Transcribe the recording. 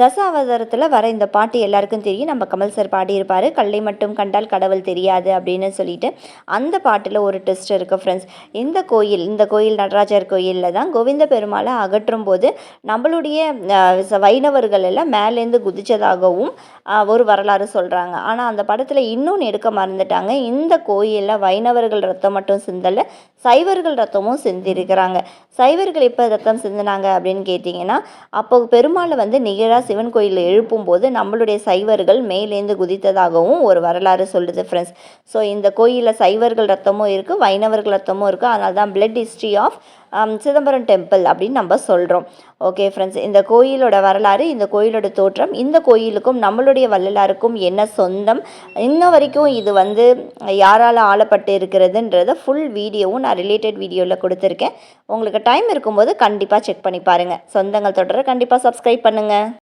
தசாவதாரத்தில் வர இந்த பாட்டு எல்லாருக்கும் தெரியும். நம்ம கமல் சார் பாடியிருப்பார். கல்லை மட்டும் கண்டால் கடவுள் தெரியாது அப்படின்னு சொல்லிட்டு அந்த பாட்டில் ஒரு டெஸ்ட் இருக்குது ஃப்ரெண்ட்ஸ் இந்த கோயில் இந்த கோயில் நடராஜர் கோயிலில் தான் கோவிந்த பெருமாளை அகற்றும் போது நம்மளுடைய வைணவர்கள் எல்லாம் மேலேருந்து குதிச்சதாகவும் ஒரு வரலாறு சொல்கிறாங்க ஆனால் அந்த படத்தில் இன்னொன்று எடுக்க மறந்துட்டாங்க. இந்த கோயிலில் வைணவர்கள் ரத்தம் மட்டும் சிந்தலை சைவர்கள் ரத்தமும் சிந்திருக்கிறாங்க. சைவர்கள் எப்போ ரத்தம் சிந்தினாங்க அப்படின்னு கேட்டிங்கன்னா அப்போ பெருமாளை வந்து நிகழாக சிவன் கோயிலில் எழுப்பும்போது நம்மளுடைய சைவர்கள் மேலேந்து குதித்ததாகவும் ஒரு வரலாறு சொல்லுது ஃப்ரெண்ட்ஸ் ஸோ இந்த கோயிலில் சைவர்கள் ரத்தமும் இருக்குது வைணவர்கள் ரத்தமும் இருக்குது அதனால தான் blood history of um, Chidambaram temple அப்படின்னு நம்ம சொல்கிறோம் ஓகே ஃப்ரெண்ட்ஸ் இந்த கோயிலோட வரலாறு இந்த கோயிலோட தோற்றம் இந்த கோயிலுக்கும் நம்மளுடைய வள்ளலாருக்கும் என்ன சொந்தம்? இன்ன வரைக்கும் இது வந்து யாரால் ஆளப்பட்டு இருக்கிறதுன்றத ஃபுல் வீடியோவும் நான் ரிலேட்டட் வீடியோவில் கொடுத்துருக்கேன். உங்களுக்கு டைம் இருக்கும்போது கண்டிப்பாக செக் பண்ணி பாருங்கள் சொந்தங்கள் தொடர கண்டிப்பாக சப்ஸ்கிரைப் பண்ணுங்கள்